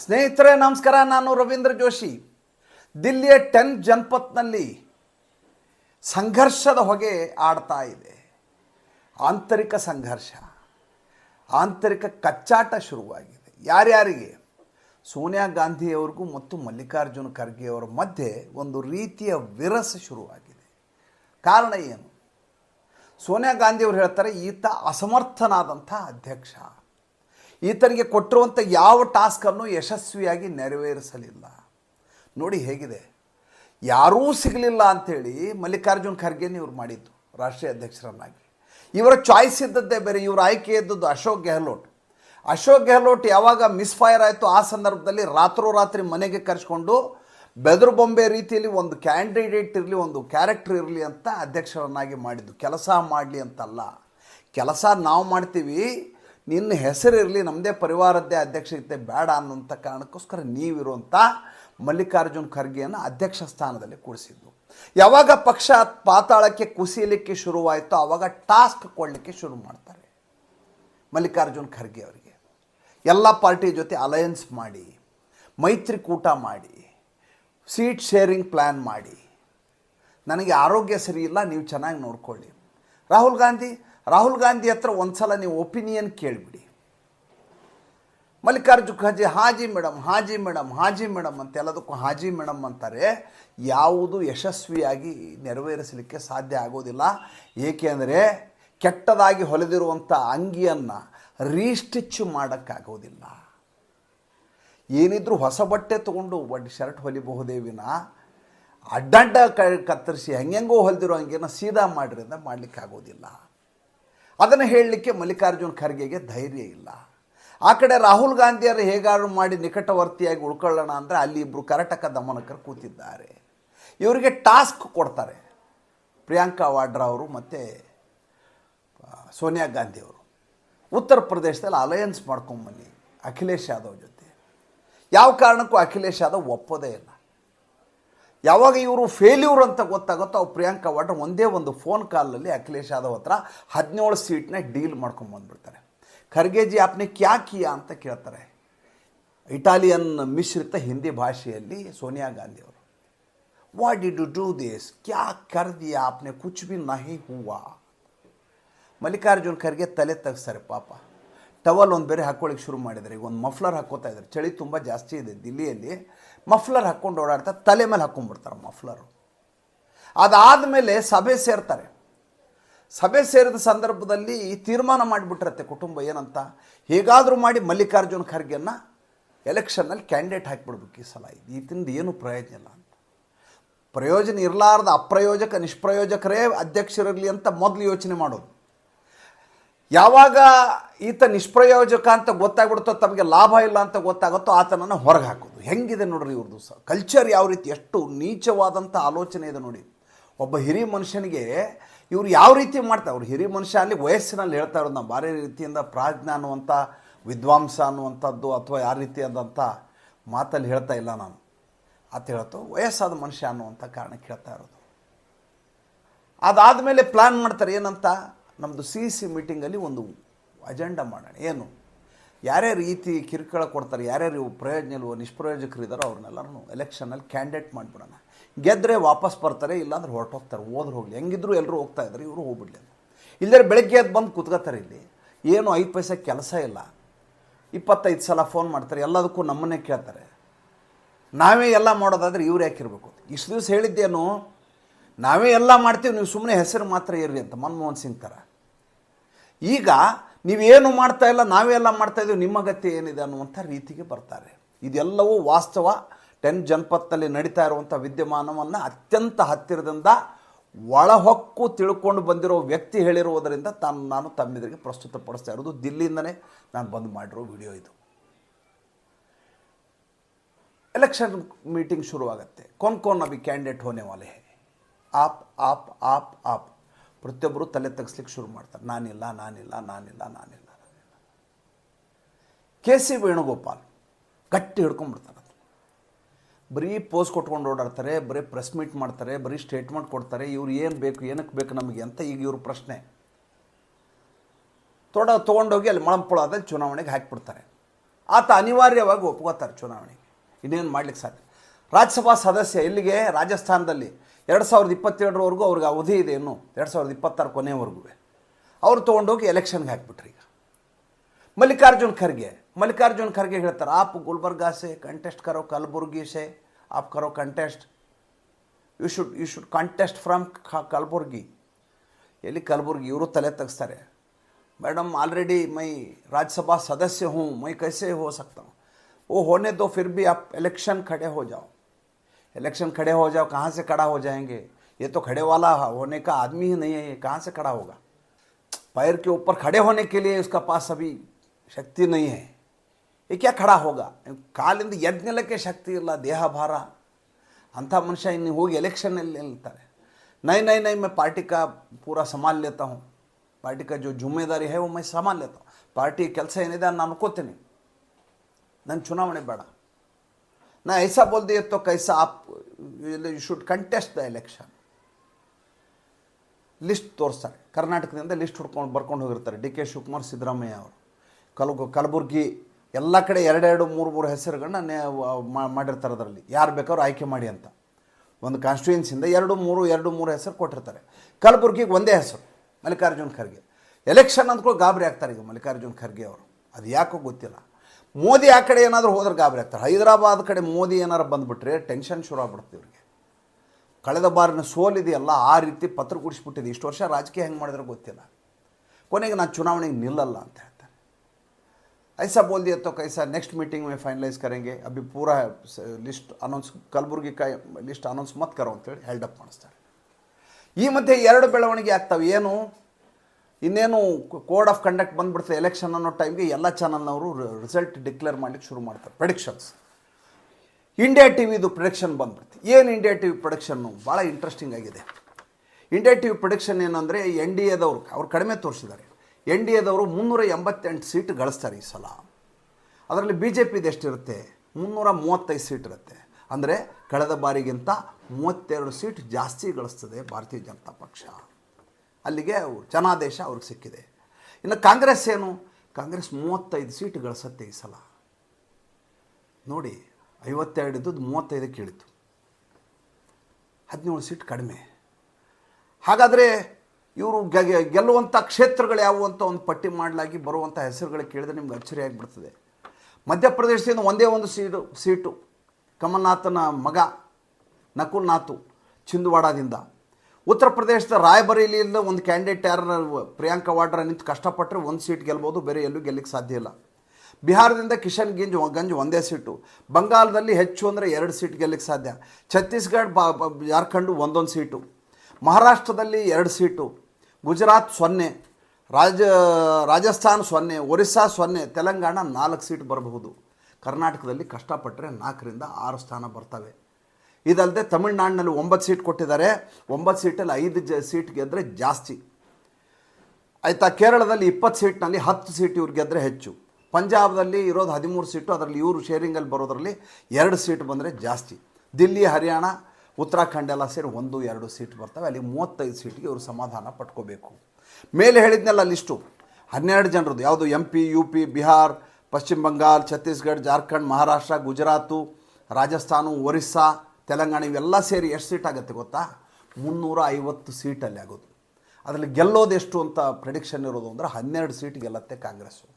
ಸ್ನೇಹಿತರೆ, ನಮಸ್ಕಾರ. ನಾನು ರವೀಂದ್ರ ಜೋಶಿ. ದಿಲ್ಲಿಯ ಟೆನ್ ಜನಪತ್ನಲ್ಲಿ ಸಂಘರ್ಷದ ಹೊಗೆ ಆಡ್ತಾ ಇದೆ. ಆಂತರಿಕ ಸಂಘರ್ಷ, ಆಂತರಿಕ ಕಚ್ಚಾಟ ಶುರುವಾಗಿದೆ. ಯಾರ್ಯಾರಿಗೆ? ಸೋನಿಯಾ ಗಾಂಧಿಯವ್ರಿಗೂ ಮತ್ತು ಮಲ್ಲಿಕಾರ್ಜುನ ಖರ್ಗೆಯವರ ಮಧ್ಯೆ ಒಂದು ರೀತಿಯ ವಿರಸ ಶುರುವಾಗಿದೆ. ಕಾರಣ ಏನು? ಸೋನಿಯಾ ಗಾಂಧಿಯವರು ಹೇಳ್ತಾರೆ, ಈತ ಅಸಮರ್ಥನಾದಂಥ ಅಧ್ಯಕ್ಷ. ಈತನಿಗೆ ಕೊಟ್ಟಿರುವಂಥ ಯಾವ ಟಾಸ್ಕನ್ನು ಯಶಸ್ವಿಯಾಗಿ ನೆರವೇರಿಸಲಿಲ್ಲ. ನೋಡಿ ಹೇಗಿದೆ. ಯಾರೂ ಸಿಗಲಿಲ್ಲ ಅಂಥೇಳಿ ಮಲ್ಲಿಕಾರ್ಜುನ್ ಖರ್ಗೆನ ಇವ್ರು ಮಾಡಿದ್ದು, ರಾಷ್ಟ್ರೀಯ ಅಧ್ಯಕ್ಷರನ್ನಾಗಿ. ಇವರ ಚಾಯ್ಸ್ ಇದ್ದದ್ದೇ ಬೇರೆ, ಇವರ ಆಯ್ಕೆ ಇದ್ದದ್ದು ಅಶೋಕ್ ಗೆಹ್ಲೋಟ್. ಅಶೋಕ್ ಗೆಹ್ಲೋಟ್ ಯಾವಾಗ ಮಿಸ್ಫೈರ್ ಆಯಿತು ಆ ಸಂದರ್ಭದಲ್ಲಿ ರಾತ್ರೋರಾತ್ರಿ ಮನೆಗೆ ಕರೆಸ್ಕೊಂಡು ಬೆದರು ಬೊಂಬೆ ರೀತಿಯಲ್ಲಿ ಒಂದು ಕ್ಯಾಂಡಿಡೇಟ್ ಇರಲಿ, ಒಂದು ಕ್ಯಾರೆಕ್ಟರ್ ಇರಲಿ ಅಂತ ಅಧ್ಯಕ್ಷರನ್ನಾಗಿ ಮಾಡಿದ್ದು. ಕೆಲಸ ಮಾಡಲಿ ಅಂತಲ್ಲ. ಕೆಲಸ ನಾವು ಮಾಡ್ತೀವಿ ನಿನ್ನ ಹೆಸರಿರಲಿ ನಮ್ಮದೇ ಪರಿವಾರದ್ದೇ ಅಧ್ಯಕ್ಷತೆ ಬೇಡ ಅನ್ನೋಂಥ ಕಾರಣಕ್ಕೋಸ್ಕರ ನೀವಿರುವಂಥ ಮಲ್ಲಿಕಾರ್ಜುನ್ ಖರ್ಗೆಯನ್ನು ಅಧ್ಯಕ್ಷ ಸ್ಥಾನದಲ್ಲಿ ಕೂಡಿಸಿದ್ದು ಯಾವಾಗ ಪಕ್ಷ ಪಾತಾಳಕ್ಕೆ ಕುಸಿಯಲಿಕ್ಕೆ ಶುರುವಾಯಿತೋ ಆವಾಗ ಟಾಸ್ಕ್ ಕೊಡಲಿಕ್ಕೆ ಶುರು ಮಾಡ್ತಾರೆ ಮಲ್ಲಿಕಾರ್ಜುನ್ ಖರ್ಗೆ ಅವರಿಗೆ. ಎಲ್ಲ ಪಾರ್ಟಿ ಜೊತೆ ಅಲಯನ್ಸ್ ಮಾಡಿ, ಮೈತ್ರಿಕೂಟ ಮಾಡಿ, ಸೀಟ್ ಶೇರಿಂಗ್ ಪ್ಲ್ಯಾನ್ ಮಾಡಿ. ನನಗೆ ಆರೋಗ್ಯ ಸರಿ ಇಲ್ಲ, ನೀವು ಚೆನ್ನಾಗಿ ನೋಡ್ಕೊಳ್ಳಿ. ರಾಹುಲ್ ಗಾಂಧಿ ರಾಹುಲ್ ಗಾಂಧಿ ಹತ್ರ ಒಂದ್ಸಲ ನೀವು ಒಪಿನಿಯನ್ ಕೇಳಿಬಿಡಿ. ಮಲ್ಲಿಕಾರ್ಜುನ್ ಖಾಜಿ ಹಾಜಿ ಮೇಡಮ್ ಹಾಜಿ ಮೇಡಮ್ ಹಾಜಿ ಮೇಡಮ್ ಅಂತ ಎಲ್ಲದಕ್ಕೂ ಹಾಜಿ ಮೇಡಮ್ ಅಂತಾರೆ. ಯಾವುದು ಯಶಸ್ವಿಯಾಗಿ ನೆರವೇರಿಸಲಿಕ್ಕೆ ಸಾಧ್ಯ ಆಗೋದಿಲ್ಲ. ಏಕೆಂದರೆ ಕೆಟ್ಟದಾಗಿ ಹೊಲೆದಿರುವಂಥ ಅಂಗಿಯನ್ನು ರೀಸ್ಟಿಚ್ ಮಾಡೋಕ್ಕಾಗೋದಿಲ್ಲ. ಏನಿದ್ರೂ ಹೊಸ ಬಟ್ಟೆ ತೊಗೊಂಡು ಒಡ್ ಶರ್ಟ್ ಹೊಲಿಬಹುದೇ ವಿನ? ಅಡ್ಡಡ್ಡ ಕತ್ತರಿಸಿ ಹೆಂಗೆಂಗೋ ಹೊಲಿದಿರೋ ಹಂಗೇನ ಸೀದಾ ಮಾಡಿರಿಂದ ಮಾಡಲಿಕ್ಕೆ ಆಗೋದಿಲ್ಲ ಅದನ್ನು ಹೇಳಲಿಕ್ಕೆ ಮಲ್ಲಿಕಾರ್ಜುನ್ ಖರ್ಗೆಗೆ ಧೈರ್ಯ ಇಲ್ಲ. ಆ ಕಡೆ ರಾಹುಲ್ ಗಾಂಧಿಯವರು ಹೇಗಾದ್ರೂ ಮಾಡಿ ನಿಕಟವರ್ತಿಯಾಗಿ ಉಳ್ಕೊಳ್ಳೋಣ ಅಂದರೆ ಅಲ್ಲಿ ಇಬ್ಬರು ಕರಟಕ ದಮನಕರು ಕೂತಿದ್ದಾರೆ. ಇವರಿಗೆ ಟಾಸ್ಕ್ ಕೊಡ್ತಾರೆ. ಪ್ರಿಯಾಂಕಾ ವಾಡ್ರಾ ಅವರು ಮತ್ತು ಸೋನಿಯಾ ಗಾಂಧಿಯವರು ಉತ್ತರ ಪ್ರದೇಶದಲ್ಲಿ ಅಲಯನ್ಸ್ ಮಾಡ್ಕೊಂಬನ್ನಿ ಅಖಿಲೇಶ್ ಯಾದವ್ ಜೊತೆ. ಯಾವ ಕಾರಣಕ್ಕೂ ಅಖಿಲೇಶ್ ಯಾದವ್ ಒಪ್ಪೋದೇ ಇಲ್ಲ. ಯಾವಾಗ ಇವರು ಫೇಲ್ಯೂರ್ ಅಂತ ಗೊತ್ತಾಗುತ್ತೋ ಅವ್ರು ಪ್ರಿಯಾಂಕಾ ವಾಡ್ರಾ ಒಂದೇ ಒಂದು ಫೋನ್ ಕಾಲಲ್ಲಿ ಅಖಿಲೇಶ್ ಯಾದವ್ ಹತ್ರ ಹದಿನೇಳು ಸೀಟ್ನ ಡೀಲ್ ಮಾಡ್ಕೊಂಡು ಬಂದ್ಬಿಡ್ತಾರೆ. ಖರ್ಗೆಜಿ ಆಪ್ನೆ ಕ್ಯಾ ಕಿಯಾ ಅಂತ ಕೇಳ್ತಾರೆ. ಇಟಾಲಿಯನ್ ಮಿಶ್ರಿತ ಹಿಂದಿ ಭಾಷೆಯಲ್ಲಿ ಸೋನಿಯಾ ಗಾಂಧಿಯವರು what did you do this ಕ್ಯಾ ಕರ್ ದಿಯಾ ಆಪ್ನೆ ಕುಚ್ ಬಿ ನಹಿ ಹೂವಾ. ಮಲ್ಲಿಕಾರ್ಜುನ್ ಖರ್ಗೆ ತಲೆ ತೆಗ್ಸ್ತಾರೆ ಪಾಪ. ಟವಲ್ ಒಂದು ಬೇರೆ ಹಾಕ್ಕೊಳ್ಳಿಕ್ಕೆ ಶುರು ಮಾಡಿದ್ದಾರೆ. ಈಗ ಒಂದು ಮಫ್ಲರ್ ಹಾಕ್ಕೋತಾ ಇದ್ದಾರೆ. ಚಳಿ ತುಂಬ ಜಾಸ್ತಿ ಇದೆ ದಿಲ್ಲಿಯಲ್ಲಿ. ಮಫ್ಲರ್ ಹಾಕ್ಕೊಂಡು ಓಡಾಡ್ತಾ ತಲೆ ಮೇಲೆ ಹಾಕ್ಕೊಂಡ್ಬಿಡ್ತಾರೆ ಮಫ್ಲರು. ಅದಾದಮೇಲೆ ಸಭೆ ಸೇರ್ತಾರೆ. ಸಭೆ ಸೇರಿದ ಸಂದರ್ಭದಲ್ಲಿ ತೀರ್ಮಾನ ಮಾಡಿಬಿಟ್ಟಿರತ್ತೆ ಕುಟುಂಬ ಏನಂತ? ಹೇಗಾದರೂ ಮಾಡಿ ಮಲ್ಲಿಕಾರ್ಜುನ್ ಖರ್ಗೆಯನ್ನು ಎಲೆಕ್ಷನ್ನಲ್ಲಿ ಕ್ಯಾಂಡಿಡೇಟ್ ಹಾಕಿಬಿಡ್ಬೇಕು ಈ ಸಲ. ಇದು ಇದರಿಂದ ಏನು ಪ್ರಯೋಜನ ಇಲ್ಲ ಅಂತ. ಪ್ರಯೋಜನ ಇರಲಾರ್ದ ಅಪ್ರಯೋಜಕ, ನಿಷ್ಪ್ರಯೋಜಕರೇ ಅಧ್ಯಕ್ಷರಿರಲಿ ಅಂತ ಮೊದಲು ಯೋಚನೆ ಮಾಡೋದು. ಯಾವಾಗ ಈತ ನಿಷ್ಪ್ರಯೋಜಕ ಅಂತ ಗೊತ್ತಾಗ್ಬಿಡುತ್ತೋ, ತಮಗೆ ಲಾಭ ಇಲ್ಲ ಅಂತ ಗೊತ್ತಾಗುತ್ತೋ, ಆತನನ್ನು ಹೊರಗೆ ಹಾಕೋದು. ಹೆಂಗಿದೆ ನೋಡ್ರಿ ಇವ್ರದ್ದು ಸಹ ಕಲ್ಚರ್ ಯಾವ ರೀತಿ, ಎಷ್ಟು ನೀಚವಾದಂಥ ಆಲೋಚನೆ ಇದೆ ನೋಡಿ. ಒಬ್ಬ ಹಿರಿಯ ಮನುಷ್ಯನಿಗೆ ಇವ್ರು ಯಾವ ರೀತಿ ಮಾಡ್ತಾರೆ, ಅವ್ರು ಹಿರಿಯ ಮನುಷ್ಯ ಅಲ್ಲಿ ವಯಸ್ಸಿನಲ್ಲಿ ಹೇಳ್ತಾ ಇರೋದು ನಾವು ಭಾರಿ ರೀತಿಯಿಂದ ಪ್ರಾಜ್ಞ ಅನ್ನುವಂಥ, ವಿದ್ವಾಂಸ ಅನ್ನುವಂಥದ್ದು ಅಥವಾ ಯಾವ ರೀತಿಯಾದಂಥ ಮಾತಲ್ಲಿ ಹೇಳ್ತಾ ಇಲ್ಲ ನಾನು. ಅಂತ ಹೇಳ್ತು, ವಯಸ್ಸಾದ ಮನುಷ್ಯ ಅನ್ನುವಂಥ ಕಾರಣಕ್ಕೆ ಹೇಳ್ತಾ ಇರೋದು. ಅದಾದಮೇಲೆ ಪ್ಲ್ಯಾನ್ ಮಾಡ್ತಾರೆ, ಏನಂತ? ನಮ್ಮದು ಸಿ ಸಿ ಮೀಟಿಂಗಲ್ಲಿ ಒಂದು ಅಜೆಂಡಾ ಮಾಡೋಣ. ಏನು? ಯಾರ್ಯಾರು ರೀತಿ ಕಿರುಕುಳ ಕೊಡ್ತಾರೆ ಯಾರ್ಯಾರು ಪ್ರಯೋಜನ ಇಲ್ವೋ ನಿಷ್ಪ್ರಯೋಜಕರು ಇದ್ದಾರೋ ಅವ್ರನ್ನೆಲ್ಲರೂ ಎಲೆಕ್ಷನಲ್ಲಿ ಕ್ಯಾಂಡಿಡೇಟ್ ಮಾಡಿಬಿಡೋಣ. ಗೆದ್ದರೆ ವಾಪಸ್ ಬರ್ತಾರೆ, ಇಲ್ಲಾಂದ್ರೆ ಹೊರಟೋಗ್ತಾರೆ, ಹೋದ್ರೆ ಹೋಗಲಿ. ಹೆಂಗಿದ್ರು ಎಲ್ಲರೂ ಹೋಗ್ತಾ ಇದ್ದಾರೆ, ಇವರು ಹೋಗ್ಬಿಡ್ಲಿ. ಇಲ್ಲದ್ರೆ ಬೆಳಗ್ಗೆ ಎದ್ದು ಬಂದು ಕುತ್ಕೋತಾರೆ ಇಲ್ಲಿ. ಏನು ಐದು ಪೈಸೆ ಕೆಲಸ ಇಲ್ಲ. ಇಪ್ಪತ್ತೈದು ಸಲ ಫೋನ್ ಮಾಡ್ತಾರೆ, ಎಲ್ಲದಕ್ಕೂ ನಮ್ಮನ್ನೇ ಕೇಳ್ತಾರೆ. ನಾವೇ ಎಲ್ಲ ಮಾಡೋದಾದ್ರೆ ಇವ್ರು ಯಾಕಿರ್ಬೇಕು ಇಷ್ಟು ದಿವಸ ಹೇಳಿದ್ದೇನು, ನಾವೇ ಎಲ್ಲ ಮಾಡ್ತೀವಿ, ನೀವು ಸುಮ್ಮನೆ ಹೆಸರು ಮಾತ್ರ ಇರ್ರಿ ಅಂತ ಮನಮೋಹನ್ ಸಿಂಗ್ ಥರ ಈಗ ನೀವೇನು ಮಾಡ್ತಾ ಇಲ್ಲ, ನಾವೇ ಎಲ್ಲ ಮಾಡ್ತಾ ಇದ್ದೀವಿ ನಿಮ್ಮ ಅಗತ್ಯ ಏನಿದೆ ಅನ್ನುವಂಥ ರೀತಿಗೆ ಬರ್ತಾರೆ. ಇದೆಲ್ಲವೂ ವಾಸ್ತವ. ಟೆನ್ ಜನಪತ್ನಲ್ಲಿ ನಡೀತಾ ಇರುವಂಥ ವಿದ್ಯಮಾನವನ್ನು ಅತ್ಯಂತ ಹತ್ತಿರದಿಂದ ಒಳಹೊಕ್ಕು ತಿಳ್ಕೊಂಡು ಬಂದಿರೋ ವ್ಯಕ್ತಿ ಹೇಳಿರುವುದರಿಂದ ತಾನು, ನಾನು ತಮ್ಮೆದುರಿಗೆ ಪ್ರಸ್ತುತಪಡಿಸ್ತಾ ಇರೋದು ದಿಲ್ಲಿಯಿಂದನೇ ನಾನು ಬಂದು ಮಾಡಿರೋ ವಿಡಿಯೋ ಇದು. ಎಲೆಕ್ಷನ್ ಮೀಟಿಂಗ್ ಶುರುವಾಗುತ್ತೆ. ಕೊನ್ ಕೊನ್ ಅಭಿ ಕ್ಯಾಂಡಿಡೇಟ್ ಹೋನೆ ವಾಲೆ ಆಪ್ ಆಪ್ ಆಪ್ ಆಪ್. ಪ್ರತಿಯೊಬ್ಬರು ತಲೆ ತೆಗಿಸ್ಲಿಕ್ಕೆ ಶುರು ಮಾಡ್ತಾರೆ. ನಾನಿಲ್ಲ ನಾನಿಲ್ಲ ನಾನಿಲ್ಲ ನಾನಿಲ್ಲ. ನಾನಿಲ್ಲ ಕೆ ಸಿ ವೇಣುಗೋಪಾಲ್ ಗಟ್ಟಿ ಹಿಡ್ಕೊಂಡ್ಬಿಡ್ತಾರೆ ಬರೀ ಪೋಸ್ ಕೊಟ್ಕೊಂಡು ಓಡಾಡ್ತಾರೆ, ಬರೀ ಪ್ರೆಸ್ ಮೀಟ್ ಮಾಡ್ತಾರೆ, ಬರೀ ಸ್ಟೇಟ್ಮೆಂಟ್ ಕೊಡ್ತಾರೆ, ಇವ್ರು ಏನು ಬೇಕು ಏನಕ್ಕೆ ಬೇಕು ನಮಗೆ ಅಂತ ಈಗ ಇವ್ರ ಪ್ರಶ್ನೆ. ತೊಡ ತೊಗೊಂಡೋಗಿ ಅಲ್ಲಿ ಮಳಂಪುಳದಲ್ಲಿ ಚುನಾವಣೆಗೆ ಹಾಕಿಬಿಡ್ತಾರೆ. ಆತ ಅನಿವಾರ್ಯವಾಗಿ ಒಪ್ಕೋತಾರೆ ಚುನಾವಣೆಗೆ. ಇನ್ನೇನು ಮಾಡ್ಲಿಕ್ಕೆ ಸಾಧ್ಯ? ರಾಜ್ಯಸಭಾ ಸದಸ್ಯ ಇಲ್ಲಿಗೆ ರಾಜಸ್ಥಾನದಲ್ಲಿ. ಎರಡು ಸಾವಿರದ ಇಪ್ಪತ್ತೇಳರವರೆಗೂ ಅವ್ರಿಗೆ ಅವಧಿ ಇದೆ ಇನ್ನು ಎರಡು ಸಾವಿರದ ಇಪ್ಪತ್ತಾರ ಕೊನೆಯವರೆಗೂ ಅವ್ರು ತೊಗೊಂಡೋಗಿ ಎಲೆಕ್ಷನ್ಗೆ ಹಾಕ್ಬಿಟ್ರು ಈಗ मल्लिकार्जुन खड़गे मल्लिकार्जुन खड़गे ಹೇಳ್ತಾರೆ आप गुलबर्गा से कंटेस्ट करो कलबुर्गी से आप करो contest you should you should contest from Kalaburagi ಎಲ್ಲಿ ಕಲಬುರ್ಗಿ ಇವರು ತಲೆ ತೆಗಿಸ್ತಾರೆ मैडम ऑलरेडी मैं राज्यसभा सदस्य हूँ मैं कैसे हो सकता हूँ वो होने दो फिर भी आप इलेक्शन खड़े हो जाओ इलेक्शन खड़े हो जाओ कहाँ से खड़ा हो जाएंगे ये तो खड़े वाला होने का आदमी ही नहीं है ये कहाँ से खड़ा होगा पैर के ऊपर खड़े होने के लिए उसका पास अभी ಶಕ್ತಿ नहीं है ये क्या खड़ा होगा ಕಾಲಿಂದ ಎದ್ದು ನಿಲ್ಲಕ್ಕೆ ಶಕ್ತಿ ಇಲ್ಲ ದೇಹ ಭಾರ ಅಂಥ ಮನುಷ್ಯ ಇನ್ನು ಹೋಗಿ ಎಲೆಕ್ಷನಲ್ಲಿ ನಿಲ್ತಾರೆ ನೈ ನೈ ನೈ मैं पार्टी का पूरा संभाल लेता हूँ पार्टी का जो जिम्मेदारी है वो मैं संभाल लेता हूँ ಪಾರ್ಟಿ ಕೆಲಸ ಏನಿದೆ ನಾನು ಅನ್ಕೋತೀನಿ ನನ್ನ ಚುನಾವಣೆ ಬೇಡ ನಾ ಐಸಾ बोल दिए तो ಕೈಸಾ app you should contest the election list ತೋರಿಸ್ತಾರೆ. ಕರ್ನಾಟಕದಿಂದ ಲಿಸ್ಟ್ ಹುಡ್ಕೊಂಡು ಬರ್ಕೊಂಡು ಹೋಗಿರ್ತಾರೆ. ಡಿ ಕೆ ಶಿವಕುಮಾರ್, ಸಿದ್ದರಾಮಯ್ಯ ಅವರು. ಕಲಬು, ಕಲಬುರ್ಗಿ ಎಲ್ಲ ಕಡೆ ಎರಡೆರಡು, ಮೂರು ಮೂರು ಹೆಸರುಗಳನ್ನ ಮಾಡಿರ್ತಾರೆ ಅದರಲ್ಲಿ. ಯಾರು ಬೇಕಾದ್ರೂ ಆಯ್ಕೆ ಮಾಡಿ ಅಂತ. ಒಂದು ಕಾನ್ಸ್ಟಿಟ್ಯೂನ್ಸಿಂದ ಎರಡು, ಮೂರು ಎರಡು, ಮೂರು ಹೆಸರು ಕೊಟ್ಟಿರ್ತಾರೆ. ಕಲಬುರ್ಗಿಗೆ ಒಂದೇ ಹೆಸರು, ಮಲ್ಲಿಕಾರ್ಜುನ್ ಖರ್ಗೆ. ಎಲೆಕ್ಷನ್ ಅಂದ್ಕೊಂಡು ಗಾಬರಿ ಆಗ್ತಾರೆ ಈಗ ಮಲ್ಲಿಕಾರ್ಜುನ್ ಖರ್ಗೆ ಅವರು. ಅದು ಯಾಕೋ ಗೊತ್ತಿಲ್ಲ. ಮೋದಿ ಆ ಕಡೆ ಏನಾದರೂ ಹೋದ್ರೆ ಗಾಬರಿ ಆಗ್ತಾರೆ. ಹೈದರಾಬಾದ್ ಕಡೆ ಮೋದಿ ಏನಾರು ಬಂದುಬಿಟ್ರೆ ಟೆನ್ಷನ್ ಶುರು ಆಗ್ಬಿಡ್ತೀವಿ ಇವ್ರಿಗೆ. ಕಳೆದ ಬಾರಿನ ಸೋಲಿದೆಯಲ್ಲ ಆ ರೀತಿ ಪತ್ರ ಕೊಡಿಸ್ಬಿಟ್ಟಿದೆ. ಇಷ್ಟು ವರ್ಷ ರಾಜಕೀಯ ಹೆಂಗೆ ಮಾಡಿದ್ರೆ ಗೊತ್ತಿಲ್ಲ. ಕೊನೆಗೆ ನಾನು ಚುನಾವಣೆಗೆ ನಿಲ್ಲಲ್ಲ ಅಂತ ಹೇಳ್ತಾರೆ ಐಸಾ ಬೋಲ್ದಿ ಅಥವಾ ಕೈಸಾ ನೆಕ್ಸ್ಟ್ ಮೀಟಿಂಗ್ ಮೇ ಫೈನಲೈಸ್ ಕರೆಂಗೆ. ಅಭಿ ಪೂರಾ ಲಿಸ್ಟ್ ಅನೌನ್ಸ್ ಕಲಬುರ್ಗಿ ಕೈ ಲಿಸ್ಟ್ ಅನೌನ್ಸ್ ಮತ್ತೆ ಕರೋ ಅಂತೇಳಿ ಹೆಲ್ಡಪ್ ಮಾಡಿಸ್ತಾರೆ. ಈ ಮಧ್ಯೆ ಎರಡು ಬೆಳವಣಿಗೆ ಆಗ್ತವೆ. ಏನು? ಇನ್ನೇನು ಕೋಡ್ ಆಫ್ ಕಂಡಕ್ಟ್ ಬಂದ್ಬಿಡ್ತದೆ ಎಲೆಕ್ಷನ್ ಅನ್ನೋ ಟೈಮ್ಗೆ ಎಲ್ಲ ಚಾನಲ್ನವರು ರಿಸಲ್ಟ್ ಡಿಕ್ಲೇರ್ ಮಾಡಲಿಕ್ಕೆ ಶುರು ಮಾಡ್ತಾರೆ ಪ್ರೆಡಿಕ್ಷನ್ಸ್ ಇಂಡಿಯಾ ಟಿ ವಿದು ಪ್ರೊಡಕ್ಷನ್ ಬಂದ್ಬಿಡ್ತು. ಏನು ಇಂಡಿಯಾ ಟಿ ವಿ ಪ್ರೊಡಕ್ಷನ್ನು ಭಾಳ ಇಂಟ್ರೆಸ್ಟಿಂಗ್ ಆಗಿದೆ. ಇಂಡಿಯಾ ಟಿ ವಿ ಪ್ರೊಡಕ್ಷನ್ ಏನಂದರೆ ಎನ್ ಡಿ ಎದವ್ರು, ಅವ್ರು ಕಡಿಮೆ ತೋರಿಸಿದ್ದಾರೆ. ಎನ್ ಡಿ ಎದವರು ಮುನ್ನೂರ ಎಂಬತ್ತೆಂಟು ಸೀಟ್ ಗಳಿಸ್ತಾರೆ ಈ ಸಲ. ಅದರಲ್ಲಿ ಬಿ ಜೆ ಪಿದು ಎಷ್ಟಿರುತ್ತೆ? ಮುನ್ನೂರ ಮೂವತ್ತೈದು ಸೀಟ್ ಇರುತ್ತೆ. ಅಂದರೆ ಕಳೆದ ಬಾರಿಗಿಂತ ಮೂವತ್ತೆರಡು ಸೀಟ್ ಜಾಸ್ತಿ ಗಳಿಸ್ತದೆ ಭಾರತೀಯ ಜನತಾ ಪಕ್ಷ. ಅಲ್ಲಿಗೆ ಜನಾದೇಶ ಅವ್ರಿಗೆ ಸಿಕ್ಕಿದೆ. ಇನ್ನು ಕಾಂಗ್ರೆಸ್ ಏನು? ಕಾಂಗ್ರೆಸ್ ಮೂವತ್ತೈದು ಸೀಟ್ ಗಳಿಸತ್ತೆ ಈ ಸಲ. ನೋಡಿ ಐವತ್ತೆರಡು ಇದ್ದದ್ದು ಮೂವತ್ತೈದಕ್ಕೆ ಇಳಿತು ಹದಿನೇಳು ಸೀಟ್ ಕಡಿಮೆ. ಹಾಗಾದರೆ ಇವರು ಗೆಲ್ಲುವಂಥ ಕ್ಷೇತ್ರಗಳು ಯಾವುವು ಅಂತ ಒಂದು ಪಟ್ಟಿ ಮಾಡಲಾಗಿ ಬರುವಂಥ ಹೆಸರುಗಳು ಕೇಳಿದ್ರೆ ನಿಮ್ಗೆ ಅಚ್ಚರಿ ಆಗಿಬಿಡ್ತದೆ. ಮಧ್ಯಪ್ರದೇಶದಿಂದ ಒಂದೇ ಒಂದು ಸೀಟು ಸೀಟು. ಕಮಲ್ನಾಥನ ಮಗ ನಕುಲ್ನಾಥು, ಚಿಂದವಾಡದಿಂದ. ಉತ್ತರ ಪ್ರದೇಶದ ರಾಯಬರೇಲಿಯಿಂದ ಒಂದು ಕ್ಯಾಂಡಿಡೇಟ್ ಯಾರು ಪ್ರಿಯಾಂಕಾ ವಾಡ್ರಾ ನಿಂತು ಕಷ್ಟಪಟ್ಟರೆ ಒಂದು ಸೀಟ್ ಗೆಲ್ಬೋದು, ಬೇರೆ ಎಲ್ಲೂ ಗೆಲ್ಲಕ್ಕೆ ಸಾಧ್ಯ ಇಲ್ಲ. ಬಿಹಾರದಿಂದ ಕಿಶನ್ ಗಿಂಜ್ ಗಂಜ್ ಒಂದೇ ಸೀಟು. ಬಂಗಾಲದಲ್ಲಿ ಹೆಚ್ಚು ಅಂದರೆ ಎರಡು ಸೀಟ್ ಗೆಲ್ಲಕ್ಕೆ ಸಾಧ್ಯ. ಛತ್ತೀಸ್ಗಢ ಬ- ಜಾರ್ಖಂಡು ಒಂದೊಂದು ಸೀಟು. ಮಹಾರಾಷ್ಟ್ರದಲ್ಲಿ ಎರಡು ಸೀಟು. ಗುಜರಾತ್ ಸೊನ್ನೆ. ರಾಜ, ರಾಜಸ್ಥಾನ್ ಸೊನ್ನೆ. ಒರಿಸ್ಸಾ ಸೊನ್ನೆ. ತೆಲಂಗಾಣ ನಾಲ್ಕು ಸೀಟ್ ಬರಬಹುದು. ಕರ್ನಾಟಕದಲ್ಲಿ ಕಷ್ಟಪಟ್ಟರೆ ನಾಲ್ಕರಿಂದ ಆರು ಸ್ಥಾನ ಬರ್ತವೆ. ಇದಲ್ಲದೆ ತಮಿಳ್ನಾಡಿನಲ್ಲಿ ಒಂಬತ್ತು ಸೀಟ್ ಕೊಟ್ಟಿದ್ದಾರೆ. ಒಂಬತ್ತು ಸೀಟಲ್ಲಿ ಐದು ಜ, ಸೀಟ್ ಗೆದ್ದರೆ ಜಾಸ್ತಿ. ಆಯಿತಾ, ಕೇರಳದಲ್ಲಿ ಇಪ್ಪತ್ತು ಸೀಟ್ನಲ್ಲಿ ಹತ್ತು ಸೀಟ್ ಇವ್ರು ಗೆದ್ದರೆ ಹೆಚ್ಚು. ಪಂಜಾಬ್ದಲ್ಲಿ ಇರೋದು ಹದಿಮೂರು ಸೀಟು, ಅದರಲ್ಲಿ ಇವರು ಶೇರಿಂಗಲ್ಲಿ ಬರೋದ್ರಲ್ಲಿ ಎರಡು ಸೀಟ್ ಬಂದರೆ ಜಾಸ್ತಿ. ದಿಲ್ಲಿ, ಹರಿಯಾಣ, ಉತ್ತರಾಖಂಡ್ ಎಲ್ಲ ಸೇರಿ ಒಂದು, ಎರಡು ಸೀಟ್ ಬರ್ತವೆ. ಅಲ್ಲಿ ಮೂವತ್ತೈದು ಸೀಟ್ಗೆ ಇವರು ಸಮಾಧಾನ ಪಟ್ಕೋಬೇಕು. ಮೇಲೆ ಹೇಳಿದ್ನೆಲ್ಲ ಲಿಸ್ಟು. ಹನ್ನೆರಡು ಜನರದ್ದು. ಯಾವುದು M P U P Bihar, ಪಶ್ಚಿಮ ಬಂಗಾಲ್ ಛತ್ತೀಸ್ಗಢ, ಜಾರ್ಖಂಡ್, ಮಹಾರಾಷ್ಟ್ರ, ಗುಜರಾತು, ರಾಜಸ್ಥಾನ, ಒರಿಸ್ಸಾ ತೆಲಂಗಾಣ ಇವೆಲ್ಲ ಸೇರಿ ಎಷ್ಟು ಸೀಟ್ ಆಗುತ್ತೆ ಗೊತ್ತಾ? ಮುನ್ನೂರ ಐವತ್ತು ಸೀಟಲ್ಲಿ ಆಗೋದು. ಅದರಲ್ಲಿ ಗೆಲ್ಲೋದೆಷ್ಟು ಅಂತ ಪ್ರಿಡಿಕ್ಷನ್ ಇರೋದು ಅಂದರೆ ಹನ್ನೆರಡು ಸೀಟ್ ಗೆಲ್ಲತ್ತೆ ಕಾಂಗ್ರೆಸ್ಸು ಅಂತ.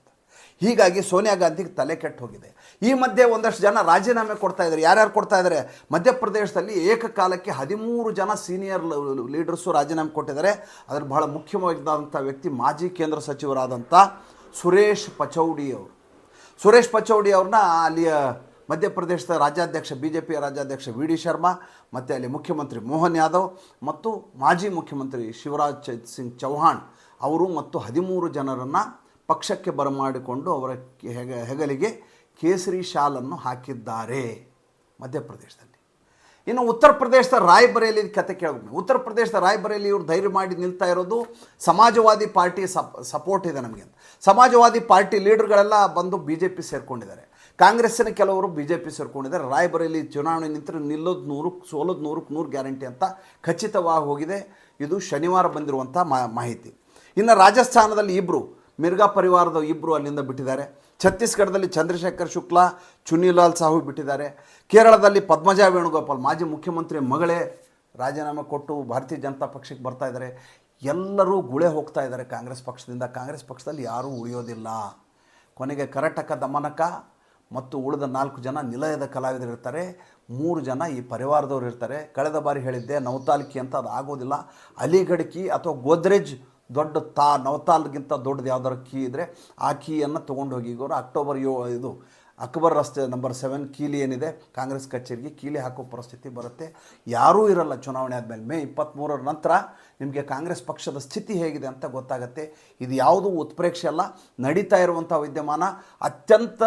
ಹೀಗಾಗಿ ಸೋನಿಯಾ ಗಾಂಧಿಗೆ ತಲೆ ಕೆಟ್ಟು ಹೋಗಿದೆ. ಈ ಮಧ್ಯೆ ಒಂದಷ್ಟು ಜನ ರಾಜೀನಾಮೆ ಕೊಡ್ತಾ ಇದ್ದಾರೆ. ಯಾರ್ಯಾರು ಕೊಡ್ತಾ ಇದ್ದಾರೆ? ಮಧ್ಯಪ್ರದೇಶದಲ್ಲಿ ಏಕಕಾಲಕ್ಕೆ ಹದಿಮೂರು ಜನ ಸೀನಿಯರ್ ಲೀಡರ್ಸು ರಾಜೀನಾಮೆ ಕೊಟ್ಟಿದ್ದಾರೆ. ಅದರಲ್ಲಿ ಬಹಳ ಮುಖ್ಯವಾಗಿದ್ದಂಥ ವ್ಯಕ್ತಿ ಮಾಜಿ ಕೇಂದ್ರ ಸಚಿವರಾದಂಥ ಸುರೇಶ್ ಪಚೌಡಿ ಅವರು. ಸುರೇಶ್ ಪಚೌಡಿ ಅವ್ರನ್ನ ಅಲ್ಲಿಯ ಮಧ್ಯಪ್ರದೇಶದ ರಾಜ್ಯಾಧ್ಯಕ್ಷ ಬಿ ಜೆ ಪಿಯ ರಾಜ್ಯಾಧ್ಯಕ್ಷ ವಿ ಡಿ ಶರ್ಮಾ, ಮತ್ತು ಅಲ್ಲಿ ಮುಖ್ಯಮಂತ್ರಿ ಮೋಹನ್ ಯಾದವ್ ಮತ್ತು ಮಾಜಿ ಮುಖ್ಯಮಂತ್ರಿ ಶಿವರಾಜ್ ಸಿಂಗ್ ಚೌಹಾಣ್ ಅವರು ಮತ್ತು ಹದಿಮೂರು ಜನರನ್ನು ಪಕ್ಷಕ್ಕೆ ಬರಮಾಡಿಕೊಂಡು ಅವರ ಹೆಗ, ಹೆಗಲಿಗೆ ಕೇಸರಿ ಶಾಲನ್ನು ಹಾಕಿದ್ದಾರೆ ಮಧ್ಯಪ್ರದೇಶದಲ್ಲಿ. ಇನ್ನು ಉತ್ತರ ಪ್ರದೇಶದ ರಾಯ್ಬರೇಲಿ ಕತೆ ಕೇಳಬೇಕು. ಉತ್ತರ ಪ್ರದೇಶದ ರಾಯ್ಬರೇಲಿ ಇವರು ಧೈರ್ಯ ಮಾಡಿ ನಿಲ್ತಾ ಇರೋದು ಸಮಾಜವಾದಿ ಪಾರ್ಟಿ ಸಪ್, ಸಪೋರ್ಟ್ ಇದೆ ನಮಗೆ ಸಮಾಜವಾದಿ ಪಾರ್ಟಿ ಲೀಡರ್ಗಳೆಲ್ಲ ಬಂದು ಬಿ ಜೆ ಪಿ ಸೇರ್ಕೊಂಡಿದ್ದಾರೆ. ಕಾಂಗ್ರೆಸ್ಸಿನ ಕೆಲವರು ಬಿ ಜೆ ಪಿ ಸೇರ್ಕೊಂಡಿದ್ದಾರೆ. ರಾಯ್ಬರೇಲಿ ಚುನಾವಣೆ ನಿಂತರೆ ನಿಲ್ಲೋದು ನೂರಕ್ಕೆ ಸೋಲೋದು ನೂರಕ್ಕೆ ನೂರು ಗ್ಯಾರಂಟಿ ಅಂತ ಖಚಿತವಾಗಿ ಹೋಗಿದೆ. ಇದು ಶನಿವಾರ ಬಂದಿರುವಂಥ ಮಾಹಿತಿ. ಇನ್ನು ರಾಜಸ್ಥಾನದಲ್ಲಿ ಇಬ್ಬರು ಮಿರ್ಗಾ ಪರಿವಾರದ ಇಬ್ಬರು ಅಲ್ಲಿಂದ ಬಿಟ್ಟಿದ್ದಾರೆ. ಛತ್ತೀಸ್ಗಢದಲ್ಲಿ ಚಂದ್ರಶೇಖರ್ ಶುಕ್ಲಾ, ಚುನ್ನಿಲಾಲ್ ಸಾಹು ಬಿಟ್ಟಿದ್ದಾರೆ. ಕೇರಳದಲ್ಲಿ ಪದ್ಮಜಾ ವೇಣುಗೋಪಾಲ್, ಮಾಜಿ ಮುಖ್ಯಮಂತ್ರಿ ಮಗಳೇ ರಾಜೀನಾಮೆ ಕೊಟ್ಟು ಭಾರತೀಯ ಜನತಾ ಪಕ್ಷಕ್ಕೆ ಬರ್ತಾ ಇದ್ದಾರೆ. ಎಲ್ಲರೂ ಗುಳೆ ಹೋಗ್ತಾ ಇದ್ದಾರೆ ಕಾಂಗ್ರೆಸ್ ಪಕ್ಷದಿಂದ. ಕಾಂಗ್ರೆಸ್ ಪಕ್ಷದಲ್ಲಿ ಯಾರೂ ಉಳಿಯೋದಿಲ್ಲ. ಕೊನೆಗೆ ಕರಟಕ ದಮನಕ ಮತ್ತು ಉಳಿದ ನಾಲ್ಕು ಜನ ನಿಲಯದ ಕಲಾವಿದರು ಇರ್ತಾರೆ. ಮೂರು ಜನ ಈ ಪರಿವಾರದವರು ಇರ್ತಾರೆ. ಕಳೆದ ಬಾರಿ ಹೇಳಿದ್ದೆ ನವತಾಲ್ಕಿ ಅಂತ ಅದು ಆಗೋದಿಲ್ಲ. ಅಲಿಗಢ ಕೀ ಅಥವಾ ಗೋದ್ರೇಜ್ ದೊಡ್ಡ ತಾ ನವತಾಲ್ಗಿಂತ ದೊಡ್ಡದು ಯಾವ್ದಾರು ಕೀ ಇದ್ದರೆ ಆ ಕೀಯನ್ನು ತೊಗೊಂಡು ಹೋಗಿ ಇವರು ಅಕ್ಟೋಬರ್ ಯೋ, ಇದು ಅಕ್ಬರ್ ರಸ್ತೆ ನಂಬರ್ ಸೆವೆನ್ ಕೀಲಿ ಏನಿದೆ, ಕಾಂಗ್ರೆಸ್ ಕಚೇರಿಗೆ ಕೀಲಿ ಹಾಕೋ ಪರಿಸ್ಥಿತಿ ಬರುತ್ತೆ. ಯಾರೂ ಇರಲ್ಲ ಚುನಾವಣೆ ಆದಮೇಲೆ. ಮೇ ಇಪ್ಪತ್ತ್ಮೂರರ ನಂತರ ನಿಮಗೆ ಕಾಂಗ್ರೆಸ್ ಪಕ್ಷದ ಸ್ಥಿತಿ ಹೇಗಿದೆ ಅಂತ ಗೊತ್ತಾಗುತ್ತೆ. ಇದು ಯಾವುದೂ ಉತ್ಪ್ರೇಕ್ಷೆ ಅಲ್ಲ, ನಡೀತಾ ಇರುವಂಥ ವಿದ್ಯಮಾನ ಅತ್ಯಂತ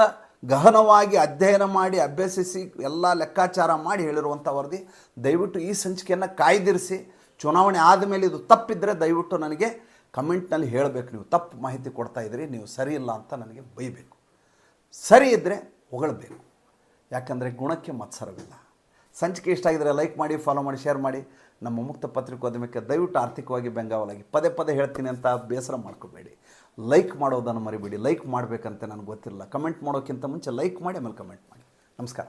ಗಹನವಾಗಿ ಅಧ್ಯಯನ ಮಾಡಿ, ಅಭ್ಯಸಿಸಿ, ಎಲ್ಲ ಲೆಕ್ಕಾಚಾರ ಮಾಡಿ ಹೇಳಿರುವಂಥ ವರದಿ, ದಯವಿಟ್ಟು ಈ ಸಂಚಿಕೆಯನ್ನು ಕಾಯ್ದಿರಿಸಿ. ಚುನಾವಣೆ ಆದಮೇಲೆ ಇದು ತಪ್ಪಿದ್ದರೆ ದಯವಿಟ್ಟು ನನಗೆ ಕಮೆಂಟ್ನಲ್ಲಿ ಹೇಳಬೇಕು ನೀವು. ತಪ್ಪು ಮಾಹಿತಿ ಕೊಡ್ತಾ ಇದ್ದೀರಿ, ನೀವು ಸರಿ ಇಲ್ಲ ಅಂತ ನನಗೆ ಬೈಬೇಕು. ಸರಿ ಇದ್ದರೆ ಹೊಗಳಬೇಕು. ಯಾಕಂದರೆ ಗುಣಕ್ಕೆ ಮತ್ಸರವಿಲ್ಲ. ಸಂಚಿಕೆ ಇಷ್ಟ ಆಗಿದ್ರೆ ಲೈಕ್ ಮಾಡಿ ಫಾಲೋ ಮಾಡಿ ಶೇರ್ ಮಾಡಿ. ನಮ್ಮ ಮುಕ್ತ ಪತ್ರಿಕೋದ್ಯಮಕ್ಕೆ ದಯವಿಟ್ಟು ಆರ್ಥಿಕವಾಗಿ ಬೆಂಗಾವಲಾಗಿ. ಪದೇ ಪದೇ ಹೇಳ್ತೀನಿ ಅಂತ ಬೇಸರ ಮಾಡ್ಕೋಬೇಡಿ. ಲೈಕ್ ಮಾಡೋದನ್ನು ಮರಿಬೇಡಿ. ಲೈಕ್ ಮಾಡಬೇಕಂತ ನನಗೆ ಗೊತ್ತಿಲ್ಲ. ಕಮೆಂಟ್ ಮಾಡೋಕ್ಕಿಂತ ಮುಂಚೆ ಲೈಕ್ ಮಾಡಿ, ಆಮೇಲೆ ಕಮೆಂಟ್ ಮಾಡಿ. ನಮಸ್ಕಾರ.